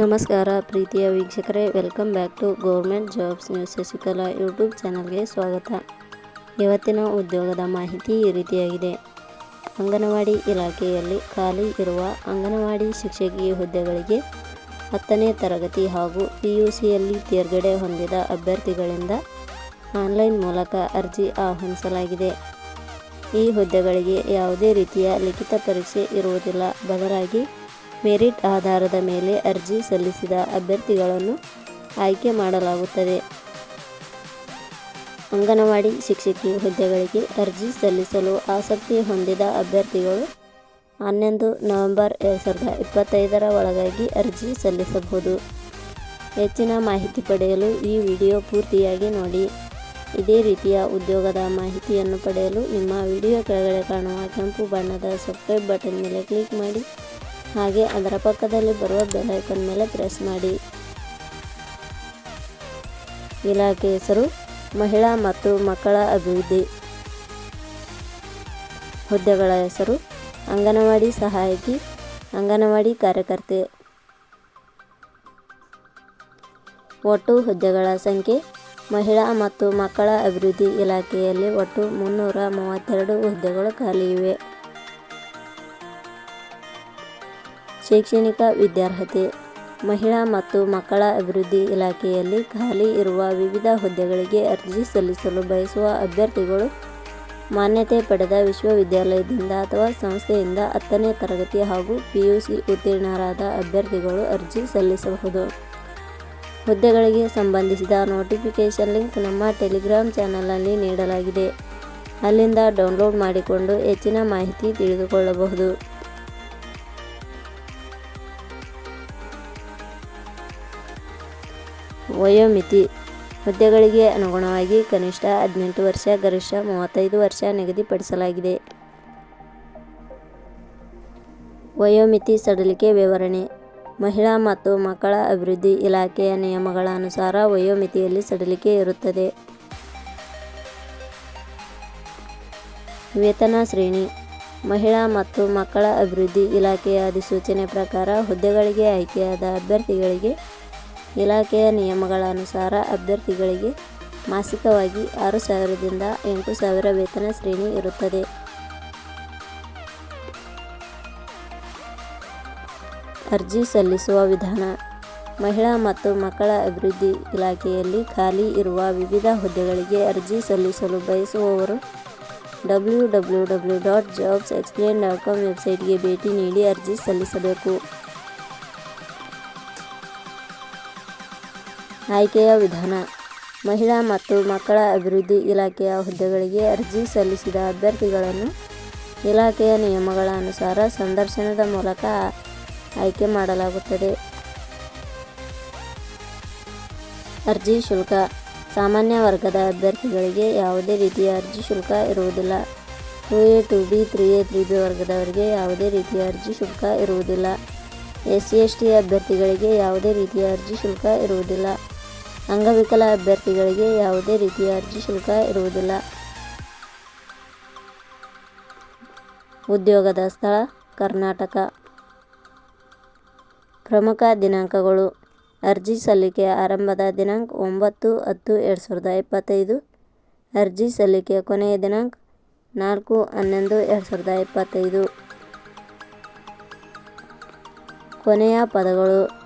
ನಮಸ್ಕಾರ ಪ್ರೀತಿಯ ವೀಕ್ಷಕರೇ welcome back to government jobs news Shashikala YouTube ಚಾನಲ್ಗೆ ಸ್ವಾಗತ. ಇವತ್ತಿನ ಉದ್ಯೋಗದ ಮಾಹಿತಿ ಈ ರೀತಿಯಾಗಿದೆ. ಅಂಗನವಾಡಿ ಇಲಾಖೆಯಲ್ಲಿ ಖಾಲಿ ಇರುವ ಅಂಗನವಾಡಿ ಶಿಕ್ಷಕಿ ಹುದ್ದೆಗಳಿಗೆ ಹತ್ತನೇ ತರಗತಿ ಹಾಗೂ ಪಿ ಯು ಸಿಯಲ್ಲಿ ತೇರ್ಗಡೆ ಹೊಂದಿದ ಅಭ್ಯರ್ಥಿಗಳಿಂದ ಆನ್ಲೈನ್ ಮೂಲಕ ಅರ್ಜಿ ಆಹ್ವಾನಿಸಲಾಗಿದೆ. ಈ ಹುದ್ದೆಗಳಿಗೆ ಯಾವುದೇ ರೀತಿಯ ಲಿಖಿತ ಪರೀಕ್ಷೆ ಇರುವುದಿಲ್ಲ. ಬದಲಾಗಿ ಮೆರಿಟ್ ಆಧಾರದ ಮೇಲೆ ಅರ್ಜಿ ಸಲ್ಲಿಸಿದ ಅಭ್ಯರ್ಥಿಗಳನ್ನು ಆಯ್ಕೆ ಮಾಡಲಾಗುತ್ತದೆ. ಅಂಗನವಾಡಿ ಶಿಕ್ಷಕಿ ಹುದ್ದೆಗಳಿಗೆ ಅರ್ಜಿ ಸಲ್ಲಿಸಲು ಆಸಕ್ತಿ ಹೊಂದಿದ ಅಭ್ಯರ್ಥಿಗಳು ಹನ್ನೊಂದು ನವೆಂಬರ್ ಎರಡು ಸಾವಿರದ ಇಪ್ಪತ್ತೈದರ ಒಳಗಾಗಿ ಅರ್ಜಿ ಸಲ್ಲಿಸಬಹುದು. ಹೆಚ್ಚಿನ ಮಾಹಿತಿ ಪಡೆಯಲು ಈ ವಿಡಿಯೋ ಪೂರ್ತಿಯಾಗಿ ನೋಡಿ. ಇದೇ ರೀತಿಯ ಉದ್ಯೋಗದ ಮಾಹಿತಿಯನ್ನು ಪಡೆಯಲು ನಿಮ್ಮ ವಿಡಿಯೋ ಕೆಳಗಡೆ ಕಾಣುವ ಕೆಂಪು ಬಣ್ಣದ ಸಬ್ಸ್ಕ್ರೈಬ್ ಬಟನ್ ಮೇಲೆ ಕ್ಲಿಕ್ ಮಾಡಿ. ಹಾಗೆ ಅದರ ಪಕ್ಕದಲ್ಲಿ ಬರುವ ಬೆಲ್ ಐಕನ್ ಮೇಲೆ ಪ್ರೆಸ್ ಮಾಡಿ. ಇಲಾಖೆ ಹೆಸರು, ಮಹಿಳಾ ಮತ್ತು ಮಕ್ಕಳ ಅಭಿವೃದ್ಧಿ. ಹುದ್ದೆಗಳ ಹೆಸರು, ಅಂಗನವಾಡಿ ಸಹಾಯಕಿ, ಅಂಗನವಾಡಿ ಕಾರ್ಯಕರ್ತೆ. ಒಟ್ಟು ಹುದ್ದೆಗಳ ಸಂಖ್ಯೆ, ಮಹಿಳಾ ಮತ್ತು ಮಕ್ಕಳ ಅಭಿವೃದ್ಧಿ ಇಲಾಖೆಯಲ್ಲಿ ಒಟ್ಟು ಮುನ್ನೂರ ಮೂವತ್ತೆರಡು ಹುದ್ದೆಗಳು ಖಾಲಿ ಇವೆ. ಶೈಕ್ಷಣಿಕ ವಿದ್ಯಾರ್ಹತೆ, ಮಹಿಳಾ ಮತ್ತು ಮಕ್ಕಳ ಅಭಿವೃದ್ಧಿ ಇಲಾಖೆಯಲ್ಲಿ ಖಾಲಿ ಇರುವ ವಿವಿಧ ಹುದ್ದೆಗಳಿಗೆ ಅರ್ಜಿ ಸಲ್ಲಿಸಲು ಬಯಸುವ ಅಭ್ಯರ್ಥಿಗಳು ಮಾನ್ಯತೆ ಪಡೆದ ವಿಶ್ವವಿದ್ಯಾಲಯದಿಂದ ಅಥವಾ ಸಂಸ್ಥೆಯಿಂದ ಹತ್ತನೇ ತರಗತಿ ಹಾಗೂ ಪಿಯುಸಿ ಉತ್ತೀರ್ಣರಾದ ಅಭ್ಯರ್ಥಿಗಳು ಅರ್ಜಿ ಸಲ್ಲಿಸಬಹುದು. ಹುದ್ದೆಗಳಿಗೆ ಸಂಬಂಧಿಸಿದ ನೋಟಿಫಿಕೇಷನ್ ಲಿಂಕ್ ನಮ್ಮ ಟೆಲಿಗ್ರಾಮ್ ಚಾನಲ್ನಲ್ಲಿ ನೀಡಲಾಗಿದೆ. ಅಲ್ಲಿಂದ ಡೌನ್ಲೋಡ್ ಮಾಡಿಕೊಂಡು ಹೆಚ್ಚಿನ ಮಾಹಿತಿ ತಿಳಿದುಕೊಳ್ಳಬಹುದು. ವಯೋಮಿತಿ. ಹುದ್ದೆಗಳಿಗೆ ಅನುಗುಣವಾಗಿ ಕನಿಷ್ಠ ಹದಿನೆಂಟು ವರ್ಷ, ಗರಿಷ್ಠ ಮೂವತ್ತೈದು ವರ್ಷ ನಿಗದಿಪಡಿಸಲಾಗಿದೆ. ವಯೋಮಿತಿ ಸಡಿಲಿಕೆ ವಿವರಣೆ. ಮಹಿಳಾ ಮತ್ತು ಮಕ್ಕಳ ಅಭಿವೃದ್ಧಿ ಇಲಾಖೆಯ ನಿಯಮಗಳ ಅನುಸಾರ ವಯೋಮಿತಿಯಲ್ಲಿ ಸಡಿಲಿಕೆ ಇರುತ್ತದೆ. ವೇತನ ಶ್ರೇಣಿ. ಮಹಿಳಾ ಮತ್ತು ಮಕ್ಕಳ ಅಭಿವೃದ್ಧಿ ಇಲಾಖೆಯ ಅಧಿಸೂಚನೆ ಪ್ರಕಾರ ಹುದ್ದೆಗಳಿಗೆ ಆಯ್ಕೆಯಾದ ಅಭ್ಯರ್ಥಿಗಳಿಗೆ ಇಲಾಖೆಯ ನಿಯಮಗಳ ಅನುಸಾರ ಅಭ್ಯರ್ಥಿಗಳಿಗೆ ಮಾಸಿಕವಾಗಿ ಆರು ಸಾವಿರದಿಂದ ಎಂಟು ಸಾವಿರ ವೇತನ ಶ್ರೇಣಿ ಇರುತ್ತದೆ. ಅರ್ಜಿ ಸಲ್ಲಿಸುವ ವಿಧಾನ. ಮಹಿಳಾ ಮತ್ತು ಮಕ್ಕಳ ಅಭಿವೃದ್ಧಿ ಇಲಾಖೆಯಲ್ಲಿ ಖಾಲಿ ಇರುವ ವಿವಿಧ ಹುದ್ದೆಗಳಿಗೆ ಅರ್ಜಿ ಸಲ್ಲಿಸಲು ಬಯಸುವವರು W W W dot jobs explain dot com ವೆಬ್ಸೈಟ್ಗೆ ಭೇಟಿ ನೀಡಿ ಅರ್ಜಿ ಸಲ್ಲಿಸಬೇಕು. ಆಯ್ಕೆಯ ವಿಧಾನ. ಮಹಿಳಾ ಮತ್ತು ಮಕ್ಕಳ ಅಭಿವೃದ್ಧಿ ಇಲಾಖೆಯ ಹುದ್ದೆಗಳಿಗೆ ಅರ್ಜಿ ಸಲ್ಲಿಸಿದ ಅಭ್ಯರ್ಥಿಗಳನ್ನು ಇಲಾಖೆಯ ನಿಯಮಗಳ ಅನುಸಾರ ಸಂದರ್ಶನದ ಮೂಲಕ ಆಯ್ಕೆ ಮಾಡಲಾಗುತ್ತದೆ. ಅರ್ಜಿ ಶುಲ್ಕ. ಸಾಮಾನ್ಯ ವರ್ಗದ ಅಭ್ಯರ್ಥಿಗಳಿಗೆ ಯಾವುದೇ ರೀತಿಯ ಅರ್ಜಿ ಶುಲ್ಕ ಇರುವುದಿಲ್ಲ. Two A two B, three A, three B ವರ್ಗದವರಿಗೆ ಯಾವುದೇ ರೀತಿಯ ಅರ್ಜಿ ಶುಲ್ಕ ಇರುವುದಿಲ್ಲ. ಎಸ್ ಸಿ, ಎಸ್ ಟಿ ಅಭ್ಯರ್ಥಿಗಳಿಗೆ ಯಾವುದೇ ರೀತಿಯ ಅರ್ಜಿ ಶುಲ್ಕ ಇರುವುದಿಲ್ಲ. ಅಂಗವಿಕಲ ಅಭ್ಯರ್ಥಿಗಳಿಗೆ ಯಾವುದೇ ರೀತಿಯ ಅರ್ಜಿ ಶುಲ್ಕ ಇರುವುದಿಲ್ಲ. ಉದ್ಯೋಗದ ಸ್ಥಳ, ಕರ್ನಾಟಕ. ಪ್ರಮುಖ ದಿನಾಂಕಗಳು. ಅರ್ಜಿ ಸಲ್ಲಿಕೆ ಆರಂಭದ ದಿನಾಂಕ ಒಂಬತ್ತು ಹತ್ತು ಎರಡು ಸಾವಿರದ ಇಪ್ಪತ್ತೈದು. ಅರ್ಜಿ ಸಲ್ಲಿಕೆ ಕೊನೆಯ ದಿನಾಂಕ ನಾಲ್ಕು ಹನ್ನೊಂದು ಎರಡು ಸಾವಿರದ ಇಪ್ಪತ್ತೈದು. ಕೊನೆಯ ಪದಗಳು.